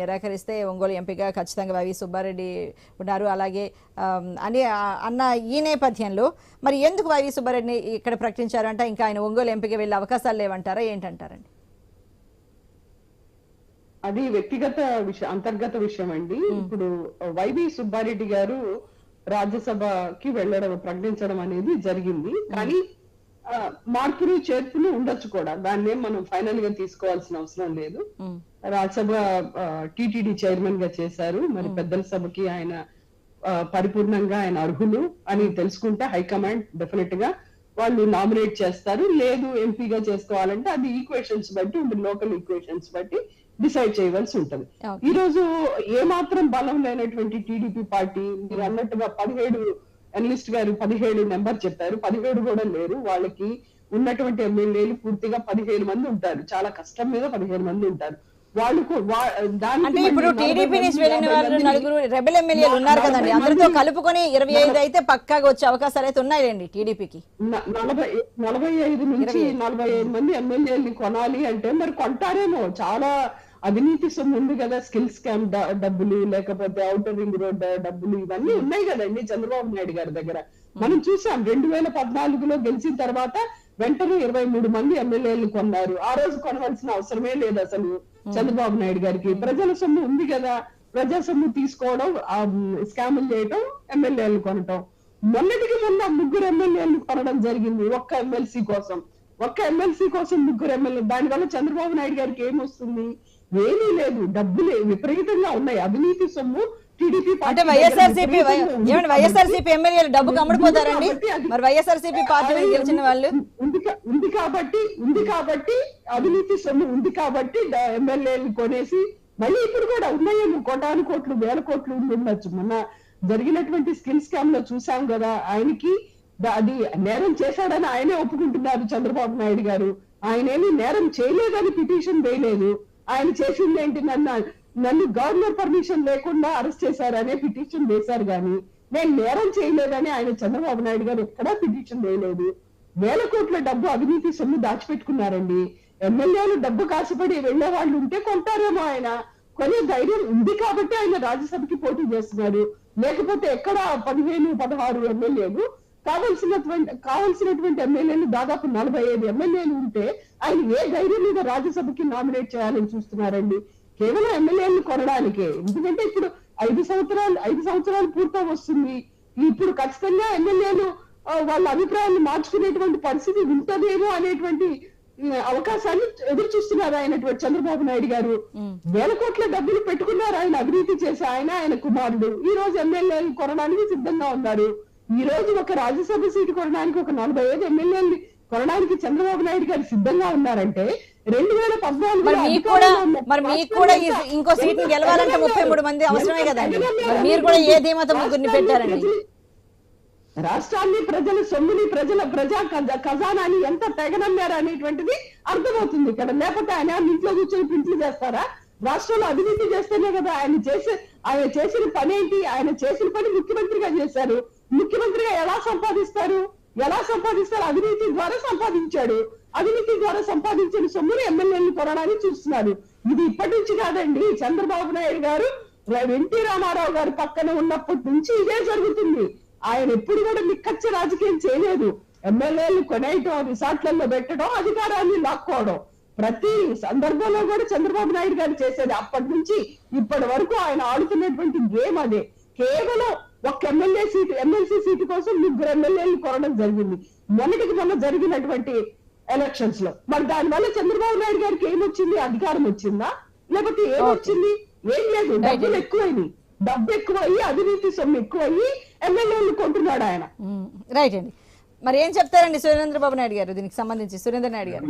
నిరాకరిస్తే ఒంగోలు ఎంపీగా ఖచ్చితంగా వైవి సుబ్బారెడ్డి ఉన్నారు. అలాగే అని అన్న ఈ నేపథ్యంలో మరి ఎందుకు వైవి సుబ్బారెడ్డిని ఇక్కడ ప్రకటించారంట? ఇంకా ఆయన ఒంగోలు ఎంపీగా వెళ్ళే అవకాశాలు లేవంటారా? ఏంటంటారండి? అది వ్యక్తిగత విషయం అంతర్గత విషయం అండి. ఇప్పుడు వైవి సుబ్బారెడ్డి గారు రాజ్యసభకి వెళ్ళడం ప్రకటించడం అనేది జరిగింది. కానీ మార్పులు చేర్పులు ఉండొచ్చు కూడా. దాన్ని మనం ఫైనల్గా తీసుకోవాల్సిన అవసరం లేదు. రాజ్యసభ టిటిడి చైర్మన్గా చేశారు. మరి పెద్దల సభకి ఆయన పరిపూర్ణంగా ఆయన అర్హులు అని తెలుసుకుంటే హైకమాండ్ డెఫినెట్గా వాళ్ళు నామినేట్ చేస్తారు. లేదు ఎంపీగా చేసుకోవాలంటే అది ఈక్వేషన్స్ బట్టి లోకల్ ఈక్వేషన్స్ బట్టి డిసైడ్ చేయవలసి ఉంటది. ఈ రోజు ఏ మాత్రం బలం లేనటువంటి టీడీపీ పార్టీ మీరు అన్నట్టుగా పదిహేడు అనలిస్ట్ గారు పదిహేడు నెంబర్ చెప్పారు. పదిహేడు కూడా లేరు. వాళ్ళకి ఉన్నటువంటి ఎమ్మెల్యేలు పూర్తిగా పదిహేడు మంది ఉంటారు. చాలా కష్టం మీద పదిహేడు మంది ఉంటారు. వాళ్ళు అంటే ఇప్పుడు టీడీపీ నుంచి వెళ్ళిన వాళ్ళు నలుగురు రెబెల్ ఎమ్మెల్యేలు ఉన్నారు కదండి. అందరితో కలుపుకొని ఇరవై ఐదు అయితే పక్కాగా వచ్చే అవకాశాలు అయితే ఉన్నాయండి టీడీపీకి. నలభై నలభై ఐదు నుంచి నలభై ఐదు మంది ఎమ్మెల్యేలని కొనాలి అంటే మరి కొంటారేమో. చాలా అవినీతి సొమ్ము ఉంది కదా స్కిల్ స్కామ్ డబ్బులు లేకపోతే అవుటర్ రింగ్ రోడ్ డబ్బులు ఇవన్నీ ఉన్నాయి కదండి చంద్రబాబు నాయుడు గారి దగ్గర. మనం చూసాం రెండు వేల పద్నాలుగులో గెలిచిన తర్వాత వెంటనే ఇరవై మూడు మంది ఎమ్మెల్యేలు కొన్నారు. ఆ రోజు కొనవలసిన అవసరమే లేదు అసలు చంద్రబాబు నాయుడు గారికి. ప్రజల సొమ్ము ఉంది కదా ప్రజా సొమ్ము తీసుకోవడం స్కాములు చేయటం ఎమ్మెల్యేలు కొనటం. మొన్నటికి మొన్న ముగ్గురు ఎమ్మెల్యేలు కొనడం జరిగింది ఒక్క ఎమ్మెల్సీ కోసం. ఒక్క ఎమ్మెల్సీ కోసం ముగ్గురు ఎమ్మెల్యే దానివల్ల చంద్రబాబు నాయుడు గారికి ఏమొస్తుంది ఏమీ లేదు. డబ్బులు విపరీతంగా ఉన్నాయి. అవినీతి సొమ్ము టీడీపీ అంటే వైఎస్ఆర్సీపీ ఏమండి వైఎస్ఆర్సీపీ ఎమ్మెల్యేలు డబ్బుకు అమ్ముడుపోతారండి మరి వైఎస్ఆర్సీపీ గెలిచిన వాళ్ళు? ఉంది కాబట్టి ఉంది కాబట్టి అవినీతి సొమ్ము ఉంది కాబట్టి ఎమ్మెల్యేలు కొనేసి మళ్ళీ ఇప్పుడు కూడా ఉన్నాయేమో. కోటాను కోట్లు వేల కోట్లు ఉండి ఉండొచ్చు. మొన్న జరిగినటువంటి స్కిల్ స్కామ్లో చూసాం కదా. ఆయనకి అది నేరం చేశాడని ఆయనే ఒప్పుకుంటున్నారు చంద్రబాబు నాయుడు గారు. ఆయనేమి నేరం చేయలేదని పిటిషన్ వేయలేదు. ఆయన చేసింది ఏంటి? నన్ను నన్ను గవర్నర్ పర్మిషన్ లేకుండా అరెస్ట్ చేశారనే పిటిషన్ వేశారు గాని నేను నేరం చేయలేదని ఆయన చంద్రబాబు నాయుడు గారు ఎక్కడా పిటిషన్ వేయలేదు. వేల కోట్ల డబ్బు అవినీతి సొమ్ము దాచిపెట్టుకున్నారండి. ఎమ్మెల్యేలు డబ్బు కాసుపడి వెళ్ళే వాళ్ళు ఉంటే కొంటారేమో ఆయన. కొనే ధైర్యం ఉంది కాబట్టి ఆయన రాజ్యసభకి పోటీ చేస్తున్నారు. లేకపోతే ఎక్కడ పదిహేను పదహారు ఎమ్మెల్యేలు కావలసినటువంటి కావలసినటువంటి ఎమ్మెల్యేలు దాదాపు నలభై ఐదు ఎమ్మెల్యేలు ఉంటే ఆయన ఏ ధైర్యం మీద రాజ్యసభకి నామినేట్ చేయాలని చూస్తున్నారండి? కేవలం ఎమ్మెల్యేలు కొనడానికే. ఎందుకంటే ఇప్పుడు ఐదు సంవత్సరాలు ఐదు సంవత్సరాలు పూర్తం వస్తుంది. ఇప్పుడు ఖచ్చితంగా ఎమ్మెల్యేలు వాళ్ళ అభిప్రాయాన్ని మార్చుకునేటువంటి పరిస్థితి ఉంటదేమో అనేటువంటి అవకాశాన్ని ఎదురు చూస్తున్నారు ఆయనటువంటి చంద్రబాబు నాయుడు గారు. వేల కోట్ల డబ్బులు పెట్టుకున్నారు ఆయన అవినీతి చేసి ఆయన ఆయన కుమారుడు. ఈ రోజు ఎమ్మెల్యేలు కొనడానికి సిద్ధంగా ఉన్నారు. ఈ రోజు ఒక రాజ్యసభ సీటు కొనడానికి ఒక నలభై ఐదు ఎమ్మెల్యేలు కొనడానికి చంద్రబాబు నాయుడు గారు సిద్ధంగా ఉన్నారంటే రెండు వేల ఈ ఇంకో సీట్ని గెలవాలంటే ముప్పై మూడు మంది అవసరమే కదండి. మరి కూడా ఏ ధీమతో ముగ్గురిని పెట్టారండి? రాష్ట్రాన్ని ప్రజల సొమ్ముని ప్రజల ప్రజా ఖజ- ఖజానాని ఎంత తెగనమ్మారు అనేటువంటిది అర్థమవుతుంది ఇక్కడ. లేకపోతే ఆయన ఇంట్లో కూర్చొని ప్రింట్లు చేస్తారా? రాష్ట్రంలో అవినీతి చేస్తేనే కదా ఆయన చేసే ఆయన చేసిన పని ఏంటి ఆయన చేసిన పని ముఖ్యమంత్రిగా చేశారు. ముఖ్యమంత్రిగా ఎలా సంపాదిస్తారు? ఎలా సంపాదిస్తారు? అవినీతి ద్వారా సంపాదించాడు. అవినీతి ద్వారా సంపాదించిన సొమ్మును ఎమ్మెల్యేలు కొనడానికి చూస్తున్నారు ఇది ఇప్పటి నుంచి కాదండి. చంద్రబాబు నాయుడు గారు ఎన్టీ రామారావు గారు పక్కన ఉన్నప్పటి నుంచి ఇదే జరుగుతుంది. ఆయన ఎప్పుడు కూడా నిక్కచ్చ రాజకీయం చేయలేదు. ఎమ్మెల్యేలు కొనేయటం రిసార్ట్లలో పెట్టడం అధికారాన్ని లాక్కోవడం. ప్రతి సందర్భంలో కూడా చంద్రబాబు నాయుడు గారు చేసేది అప్పటి నుంచి ఇప్పటి వరకు ఆయన ఆడుతున్నటువంటి గేమ్ అదే. కేవలం ఒక్క ఎమ్మెల్యే సీటు ఎమ్మెల్సీ సీటు కోసం ముగ్గురు ఎమ్మెల్యేలు కొనడం జరిగింది. మొన్నటికి మొన్న జరిగినటువంటి ఎలక్షన్స్లో. మరి దానివల్ల చంద్రబాబు నాయుడు గారికి ఏమొచ్చింది? అధికారం వచ్చిందా? లేకపోతే ఏమొచ్చింది? ఏం లేదు డబ్బులు ఎక్కువైంది డబ్బు ఎక్కువయ్యి అవినీతి సొమ్ము ఎక్కువయ్యి ఎమ్మెల్యేలు కొంటున్నాడు ఆయన. రైట్ అండి. మరి ఏం చెప్తారండి సురేంద్ర బాబు నాయుడు గారు దీనికి సంబంధించి? సురేంద్ర నాయుడు గారు.